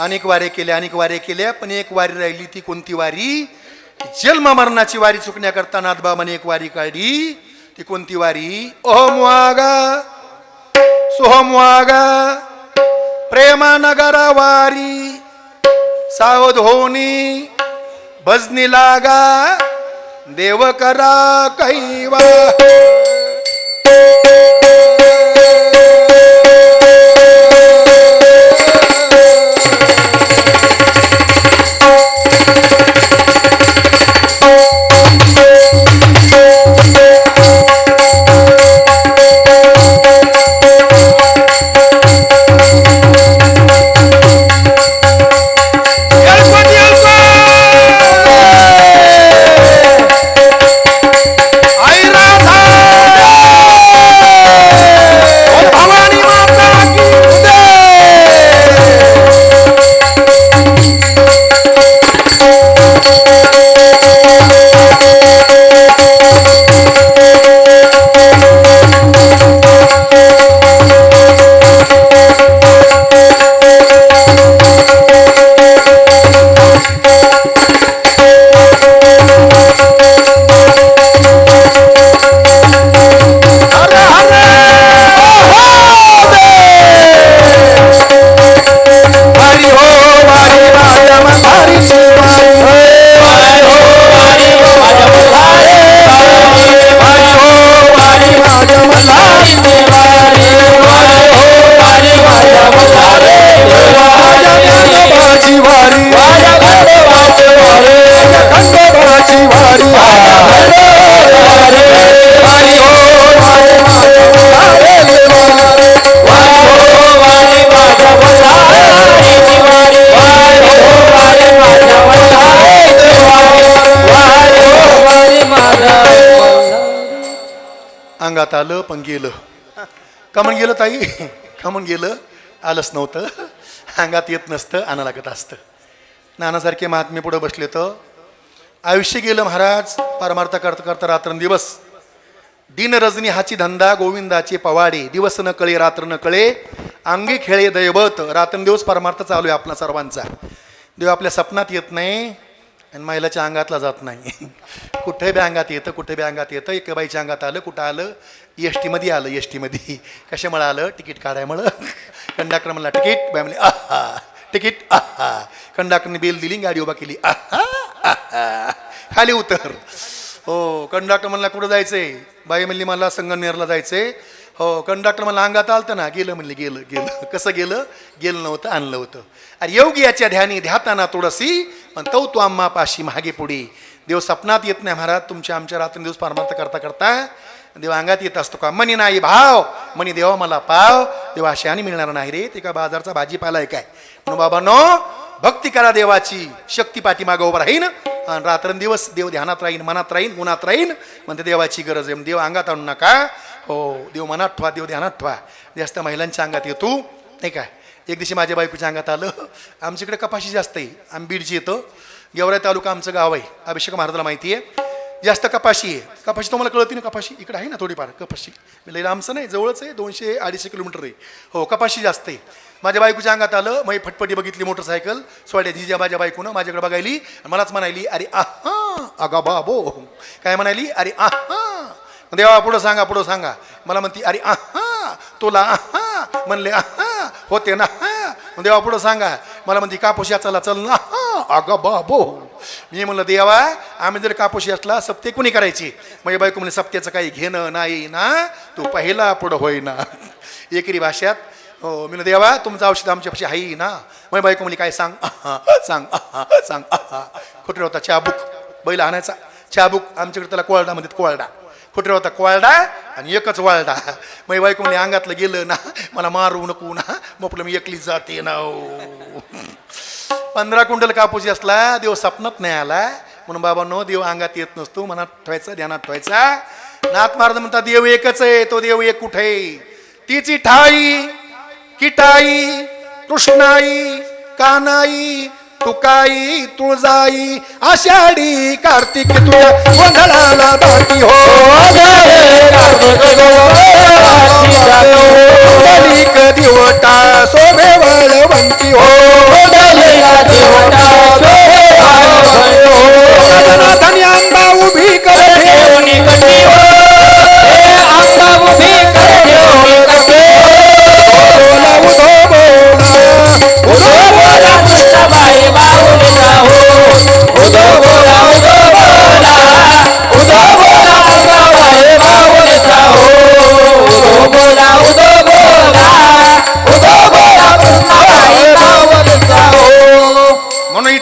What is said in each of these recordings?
अनेक वारे केल्या अनेक वारे केल्या पण एक वारी राहिली ती कोणती वारी? जन्म मरणाची वारी चुकण्याकरता नाथबाबाने एक वारी काढली. ती कोणती वारी? ओहम वागा सोहम वागा प्रेमानगरा वारी सावध होनी भजनी लागा देव करा कैवा. अंगात आलं पण गेलं. का म्हण गेलं ताई? का म्हण गेलं? आलंच नव्हतं. अंगात येत नसतं आणा लागत असतं. नानासारखे महात्मे पुढे बसले तर आयुष्य गेलं महाराज परमार्थ करता करता रात्रंदिवस. दिन रजनी हाची धंदा गोविंदाचे पवाडे. दिवस न कळे रात्र न कळे. अंगी खेळे दैवत. रात्रंदिवस परमार्थ चालू आहे आपला सर्वांचा. देव आपल्या सपनात येत नाही. आणि महिलाच्या अंगातला जात नाही. कुठे बी अंगात येतं कुठे बी अंगात येतं एका बाईच्या अंगात आलं कुठं आलं एस टीमध्ये आलं एस टीमध्ये कशामुळं आलं? तिकीट काढायमुळं. कंडक्टर म्हणला तिकीट बाय म्हणले आहा. तिकीट आहा. कंडक्टरने बिल दिली गाडी उभा केली आहा आहा. खाली उतर. हो कंडक्टर म्हणला कुठं जायचंय? बाई म्हणली मला संगमनेरला जायचंय. हो कंडक्टर मला अंगात आलतं ना. गेलं म्हणले गेलं गेलं. कसं गेलं? गेलं नव्हतं आणलं होतं. अरे योगी याच्या ध्यानी ध्याताना तुळसी पण तो तू आम्हा पाशी मागे पुढे. देव सपनात येत नाही महाराज तुमच्या आमच्या रात्रंदिवस परमार्थ करता करता. देव अंगात येत असतो का? मनी नाही भाव. मनी देवा मला पाव. देवा अशाने मिळणार नाही रे. ते का बाजारचा भाजीपाला आहे काय? म्हणून बाबा नो भक्ती करा देवाची. शक्ती पाठीमागं उभं राहीन. आणि रात्रंदिवस देव ध्यानात राहीन मनात राहीन गुणात राहीन. म्हणते देवाची गरज आहे. देव अंगात आणू नका. हो देव मनात ठेवा देव ध्यानात ठेवा. जास्त महिलांच्या अंगात येतो नाही काय एक दिवशी माझ्या बायकोच्या अंगात आलं आमच्याकडे कपाशी जास्त आहे आम्ही बीडची येतो. गेवराई तालुका आमचं गाव आहे अभिषेक महाराजाला माहिती आहे. जास्त कपाशी आहे. कपाशी तुम्हाला कळती ना कपाशी? इकडे आहे ना थोडीफार कपाशी. लई आमचं नाही जवळच आहे दोनशे अडीचशे किलोमीटर आहे. हो कपाशी जास्त आहे. माझ्या बायकोच्या अंगात आलं मग फटफटी बघितली मोटरसायकल सोड्या जिजा माझ्या बायकोनं माझ्याकडे बघायली आणि मलाच म्हणायली अरे आहा अगा बाबो. काय म्हणाली? अरे आहा देवा पुढं सांगा पुढं सांगा. मला म्हणती अरे आहा तुला आहा. म्हणले आहा होते ना हा देवा पुढं सांगा. मला म्हणती कापूस याचाला चल ना आहा, अगं बाबो. मी म्हणलं देवा आम्ही जर कापूस याचला सप्ते कुणी करायची? म्हणजे बायको म्हणजे सप्त्याचं काही घेणं नाही ना तू पहिला पुढं होईना. एकरी भाषेत हो मी म्हणलं, देवा तुमचं औषध आमच्यापाशी आहे ना. मग बायको म्हणली काय सांग आहा, सांग आहा, सांग आहा. कुठे होता? चाबूक बैल आणायचा. चाबूक आमच्याकडे त्याला कोळडा म्हणतात कोळडा. कुठे होता कोळडा आणि एकच वाळडा मग बायको म्हणजे अंगातलं गेलं ना मला मारू नको ना म्हटलं मी एकलीच जाते ना पंधरा कुंडल कापूस असला देव सपनात नाही आला म्हणून बाबांनो देव अंगात येत नसतो मनात ठेवायचा ध्यानात ठेवायचा नाथ महाराज म्हणतात देव एकच आहे तो देव एक कुठे आहे? तिची ठाई किटाई कृष्णाई कानाई तुकाई तुळजाई आषाढी कार्तिक तुझ्या गोंधळाला बाकी हो. दलिक हो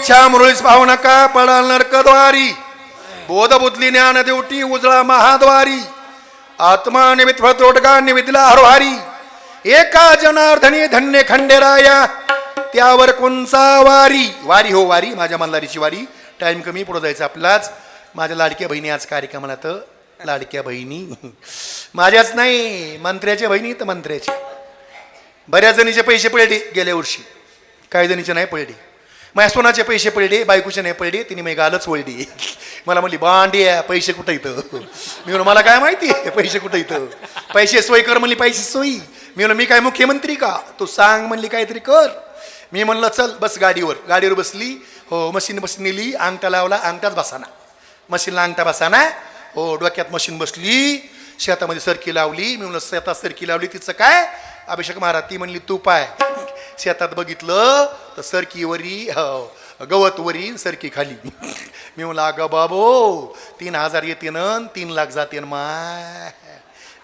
इच्छा मुरळीस पाहू नका पडाल नरकद्वारी? बोधबुद्धी ज्ञान देवटी उजळा महाद्वारी. आत्मा निमित्त तोटगा निविदला हरवारी. एका जनार्दनी धन्य खंडेराया त्यावर कोणचा वारी? वारी हो वारी. माझ्या मल्हारीची वारी. टाइम कमी पुढे जायचं आपलाच. माझ्या लाडक्या बहिणी आज कार्यक्रमाला तर लाडक्या बहिणी. माझ्याच नाही मंत्र्याच्या बहिणी तर मंत्र्याच्या. बऱ्याच जणीचे पैसे पळले गेल्या वर्षी. काही जणीचे नाही पळले माझ्या सोनाचे पैसे पडले बायकोचे नाही पडले तिने मी गालच वळली मला म्हणली बांडी आहे पैसे कुठं इथं? मी म्हणून मला काय माहिती आहे पैसे कुठं इथं? पैसे सोय कर म्हणली पैसे सोयी. मी म्हणलं मी काय मुख्यमंत्री का? तू सांग म्हणली काहीतरी कर. मी म्हणलं चल बस गाडीवर. गाडीवर बसली. हो मशीन बस नेली अंगठा लावला अंगठाच बसाना. मशीनला अंगठा बसाना. हो डोक्यात मशीन बसली. शेतामध्ये सरकी लावली. मी म्हणलं शेतात सरकी लावली तिचं काय? अभिषेक महाराज ती म्हणली तू पाय. शेतात बघितलं तर सरकीवरी हो गवतवरी सरकी खाली. मी म्हणलं अगं बाबो तीन हजार येते न तीन लाख जाते माय.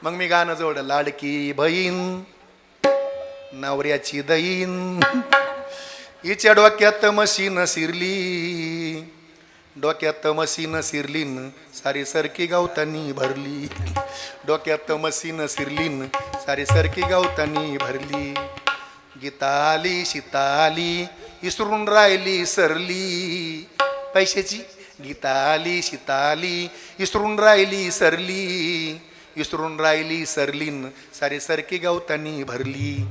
मग मी गाणं जोडलं लाडकी बहीण नवऱ्याची दहीन हिच्या डोक्यात मशीन शिरली डोक्यात मशीन शिरलीन सारी सरकी गावतानी भरली. डोक्यात मशीन शिरलीन सारी सरकी गावतानी भरली. गीता आली सीता आली इसरून राहिली सरली. पैशाची. गीता आली सीता आली इसरून राहिली सरली. इसरून राहिली सरलीन. सारी सरकी गावतानी भरली.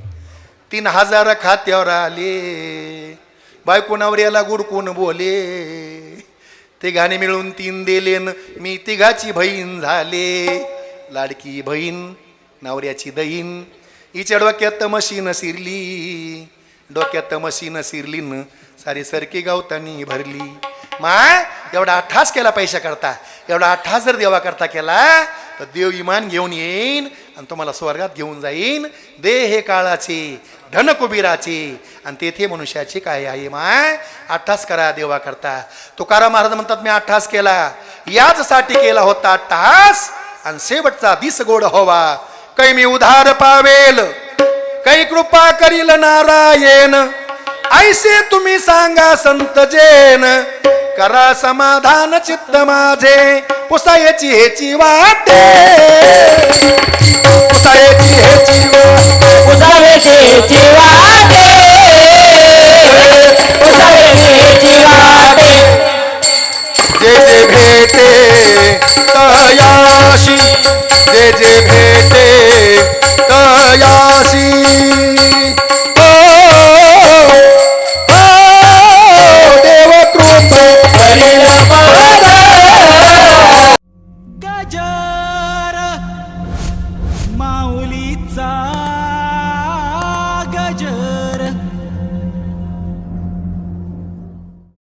तीन हजार खात्यावर आले. बायको नवऱ्याला गुडकून बोले? ते गाणे मिळून तीन दिलेन. मी तिघाची बहीण झाले. लाडकी बहीण नवऱ्याची दहीन हिच्या डोक्यात मशीन शिरली. डोक्यात मशीन न सारी सरकी गावतानी भरली. माय एवढा अठ्ठास केला पैशा करता. एवढा अठ्ठास जर देवा करता केला तर देव इमान घेऊन येईन आणि तुम्हाला स्वर्गात घेऊन जाईन. दे हे काळाचे धन कुबीराचे आणि तेथे मनुष्याचे काय आहे माय अठ्ठास करा देवा करता. तुकाराम महाराज म्हणतात मी अठ्ठास केला. याच साठी केला होता अठ्ठास आणि शेवटचा दिस गोड हवा. कै मी उधार पावेल कै कृपा करील नारायण ऐसे तुम्ही सांगा संत जेन करा समाधान चित्त माझे पुसायची हेची वाटे. पुसायची हेची वाटे. उसावेची वाटे. उसावेची वाटे. जे जे भेटे तयाशी जे जे भेटे तयाशी